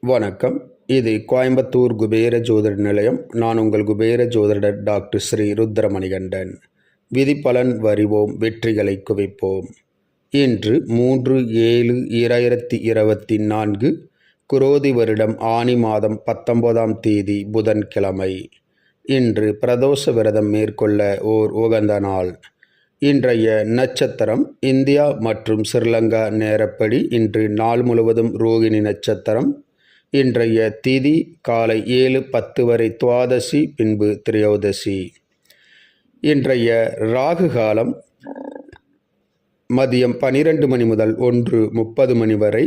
வணக்கம். இது கோயம்புத்தூர் குபேர ஜோதிட நிலையம். நான் உங்கள் குபேர ஜோதிடர் டாக்டர் ஸ்ரீ ருத்ரமணிகண்டன். விதிப்பலன் வரிவோம் வெற்றிகளை குவிப்போம். இன்று மூன்று ஏழு இரண்டாயிரத்தி இருபத்தி நான்கு குரோதி வருடம் ஆனி மாதம் பத்தொன்பதாம் தேதி புதன்கிழமை. இன்று பிரதோஷ விரதம் மேற்கொள்ள ஓர் உகந்த நாள். இன்றைய நட்சத்திரம் இந்தியா மற்றும் ஸ்ரீலங்கா நேரப்படி இன்று நாள் முழுவதும் ரோகிணி நட்சத்திரம் இன்றைய திதி காலை ஏழு பத்து வரை துவாதசி பின்பு திரையோதசி. இன்றைய ராகு காலம் மதியம் பனிரெண்டு மணி முதல் ஒன்று முப்பது மணி வரை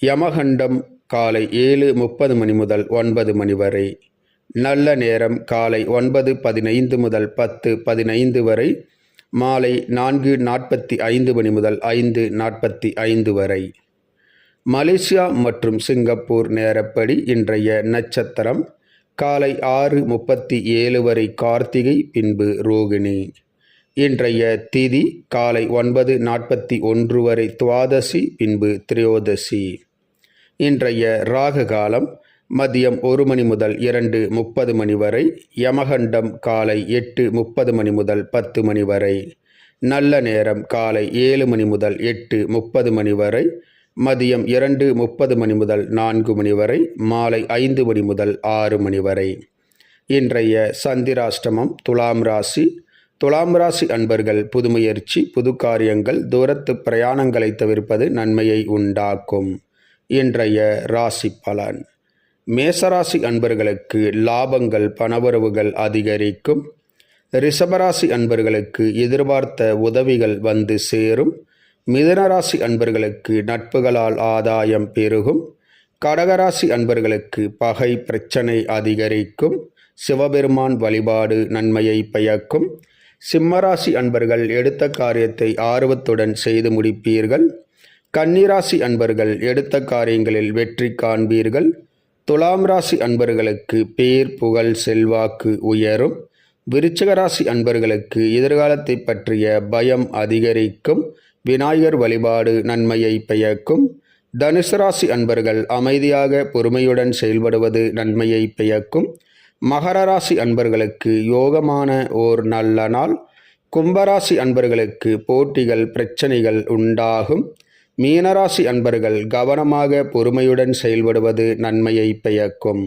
யமகண்டம் காலை ஏழு முப்பது மணி முதல் ஒன்பது மணி வரை நல்ல நேரம் காலை ஒன்பது பதினைந்து முதல் பத்து பதினைந்து வரை மாலை நான்கு நாற்பத்தி ஐந்து மணி முதல் ஐந்து நாற்பத்தி ஐந்து வரை. மலேசியா மற்றும் சிங்கப்பூர் நேரப்படி இன்றைய நட்சத்திரம் காலை ஆறு முப்பத்தி ஏழு வரை கார்த்திகை பின்பு ரோகிணி. இன்றைய திதி காலை ஒன்பது நாற்பத்தி ஒன்று வரை துவாதசி பின்பு திரையோதசி. இன்றைய ராகு காலம் மதியம் ஒரு மணி முதல் இரண்டு முப்பது மணி வரை யமகண்டம் காலை எட்டு முப்பது மணி முதல் பத்து மணி வரை நல்ல நேரம் காலை ஏழு மணி முதல் எட்டு முப்பது மணி வரை மதியம் இரண்டு முப்பது மணி முதல் நான்கு மணி வரை மாலை ஐந்து மணி முதல் ஆறு மணி வரை. இன்றைய சந்திராஷ்டமம் துலாம் ராசி. துலாம் ராசி அன்பர்கள் புதுமுயற்சி புது காரியங்கள் தூரத்து பிரயாணங்களை தவிர்ப்பது நன்மையை உண்டாக்கும். இன்றைய ராசி பலன். மேசராசி அன்பர்களுக்கு லாபங்கள் பணவரவுகள் அதிகரிக்கும். ரிஷபராசி அன்பர்களுக்கு எதிர்பார்த்த உதவிகள் வந்து சேரும். மிதனராசி அன்பர்களுக்கு நட்புகளால் ஆதாயம் பெருகும். கடகராசி அன்பர்களுக்கு பகை பிரச்சனை அதிகரிக்கும். சிவபெருமான் வழிபாடு நன்மையை பயக்கும். சிம்மராசி அன்பர்கள் எடுத்த காரியத்தை ஆர்வத்துடன் செய்து முடிப்பீர்கள். கன்னிராசி அன்பர்கள் எடுத்த காரியங்களில் வெற்றி காண்பீர்கள். துலாம் ராசி அன்பர்களுக்கு பேர் புகழ் செல்வாக்கு உயரும். விருச்சகராசி அன்பர்களுக்கு எதிர்காலத்தை பற்றிய பயம் அதிகரிக்கும். விநாயகர் வழிபாடு நன்மையை பயக்கும் தனுசு ராசி அன்பர்கள் அமைதியாக பொறுமையுடன் செயல்படுவது நன்மையை பயக்கும் மகர ராசி அன்பர்களுக்கு யோகமான ஓர் நல்ல நாள். கும்பராசி அன்பர்களுக்கு போட்டிகள் பிரச்சனைகள் உண்டாகும். மீனராசி அன்பர்கள் கவனமாக பொறுமையுடன் செயல்படுவது நன்மையை பயக்கும்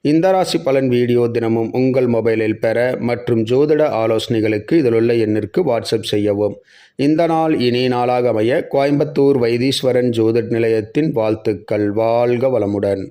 இந்த ராசி பலன் வீடியோ தினமும் உங்கள் மொபைலில் பெற மற்றும் ஜோதிட ஆலோசனைகளுக்கு இதிலுள்ள எண்ணிற்கு வாட்ஸ்அப் செய்யவும். இந்த நாள் இனி நாளாக அமைய கோயம்புத்தூர் வைத்தீஸ்வரன் ஜோதிட நிலையத்தின் வாழ்த்துக்கள். வாழ்க வளமுடன்.